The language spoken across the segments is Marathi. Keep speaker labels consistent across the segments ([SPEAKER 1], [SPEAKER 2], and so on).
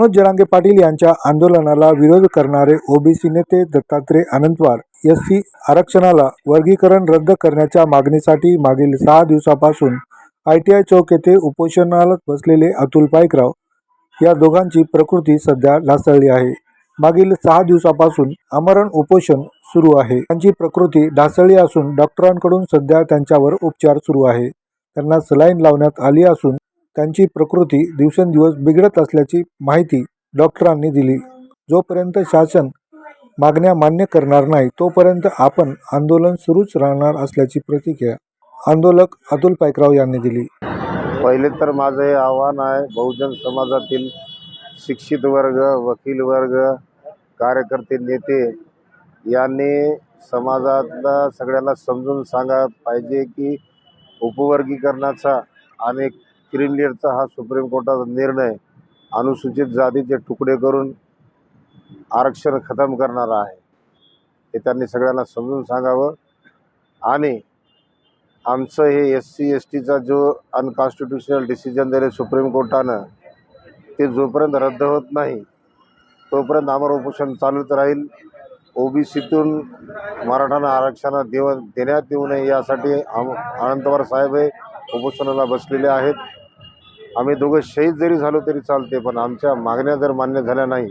[SPEAKER 1] मनोज जरांगे पाटील यांच्या आंदोलनाला विरोध करणारे ओबीसी नेते दत्तात्रय अनंतवार एस सी आरक्षणाला वर्गीकरण रद्द करण्याच्या मागणीसाठी मागील सहा दिवसापासून आय टी आय चौक येथे उपोषणाला बसलेले अतुल पाईकराव या दोघांची प्रकृती सध्या ढासळली आहे. मागील सहा दिवसापासून आमरण उपोषण सुरू आहे. त्यांची प्रकृती ढासळली असून डॉक्टरांकडून सध्या त्यांच्यावर उपचार सुरू आहे. त्यांना सलाईन लावण्यात आली असून त्यांची प्रकृती दिवसेंदिवस बिघडत असल्याची माहिती डॉक्टरांनी दिली. जोपर्यंत शासन मागण्या मान्य करणार नाही तोपर्यंत आपण आंदोलन सुरूच राहणार असल्याची प्रतिक्रिया आंदोलक अतुल पायकराव यांनी दिली.
[SPEAKER 2] पहिले तर माझं हे आव्हान आहे बहुजन समाजातील शिक्षित वर्ग वकील वर्ग कार्यकर्ते नेते यांनी समाजातला सगळ्याला समजून सांगा पाहिजे की उपवर्गीकरणाचा आणि क्रिमिलियरचा हा सुप्रीम कोर्टाचा निर्णय अनुसूचित जातीचे तुकडे करून आरक्षण खतम करणारा आहे. हे त्यांनी सगळ्यांना समजून सांगावं. आणि आमचं हे एस सी एस टीचा जो अनकॉन्स्टिट्युशनल डिसिजन दिले सुप्रीम कोर्टानं ते जोपर्यंत रद्द होत नाही तोपर्यंत आमर उपोषण चालूच राहील. ओबीसीतून मराठांना आरक्षण देव देण्यात येऊ नये यासाठी आम अनंतवार साहेब हे उपोषणाला बसलेले आहेत. आम्ही दोघं शहीद जरी झालो तरी चालते पण आमच्या मागण्या जर मान्य झाल्या नाही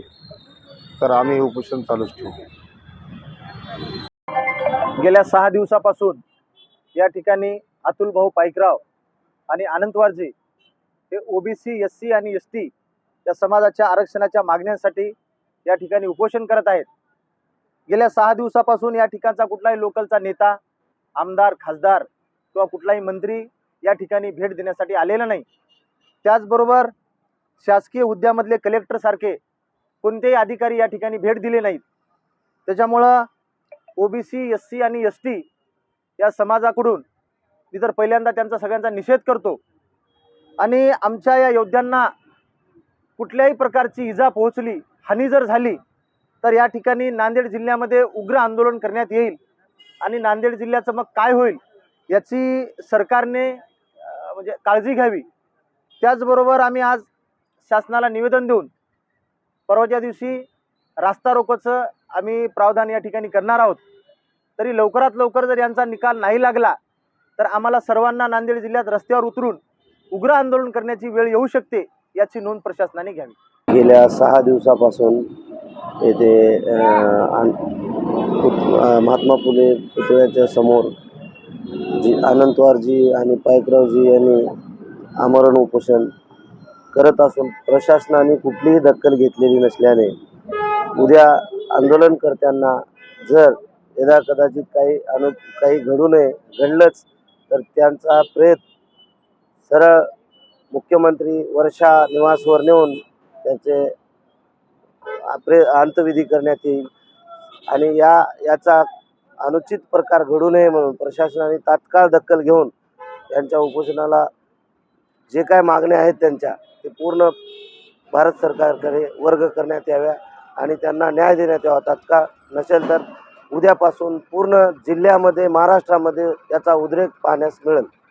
[SPEAKER 2] तर आम्ही हे उपोषण चालूच ठेवू.
[SPEAKER 3] गेल्या सहा दिवसापासून या ठिकाणी अतुल भाऊ पाईकराव आणि आनंदवारजी हे O B C S C आणि एस टी या समाजाच्या आरक्षणाच्या मागण्यांसाठी या ठिकाणी उपोषण करत आहेत. गेल्या सहा दिवसापासून या ठिकाणचा कुठलाही लोकलचा नेता आमदार खासदार किंवा कुठलाही मंत्री या ठिकाणी भेट देण्यासाठी आलेला नाही. त्याचबरोबर शासकीय हुद्द्यामधले कलेक्टरसारखे कोणतेही अधिकारी या ठिकाणी भेट दिले नाहीत. त्याच्यामुळं ओबीसी एस सी आणि एस टी या समाजाकडून मी तर पहिल्यांदा त्यांचा सगळ्यांचा निषेध करतो. आणि आमच्या या योद्ध्यांना कुठल्याही प्रकारची इजा पोहोचली हानी जर झाली तर या ठिकाणी नांदेड जिल्ह्यामध्ये उग्र आंदोलन करण्यात येईल. आणि नांदेड जिल्ह्याचं मग काय होईल याची सरकारने म्हणजे काळजी घ्यावी. त्याचबरोबर आम्ही आज शासनाला निवेदन देऊन परवाच्या दिवशी रास्ता रोकोचं आम्ही प्रावधान या ठिकाणी करणार आहोत. तरी लवकरात लवकर जर यांचा निकाल नाही लागला तर आम्हाला सर्वांना नांदेड जिल्ह्यात रस्त्यावर उतरून उग्र आंदोलन करण्याची वेळ येऊ शकते याची नोंद प्रशासनाने घ्यावी.
[SPEAKER 4] गेल्या सहा दिवसापासून येथे महात्मा फुले पुतळ्याच्या समोर जी अनंतवारजी आणि पायकरावजी यांनी आमरण उपोषण करत असून प्रशासनाने कुठलीही दखल घेतलेली नसल्याने उद्या आंदोलनकर्त्यांना जर यदा कदाचित काही अनु काही घडू नये घडलंच तर त्यांचा प्रेत सरळ मुख्यमंत्री वर्षा निवासवर नेऊन त्यांचे प्रे अंतविधी करण्यात येईल. आणि या याचा अनुचित प्रकार घडू नये म्हणून प्रशासनाने तात्काळ दखल घेऊन त्यांच्या उपोषणाला जे काय मागण्या आहेत त्यांच्या ते पूर्ण भारत सरकारकडे वर्ग करण्यात याव्या आणि त्यांना न्याय देण्यात यावा. तात्काळ नसेल तर उद्यापासून पूर्ण जिल्ह्यामध्ये महाराष्ट्रामध्ये याचा उद्रेक पाहण्यास मिळेल.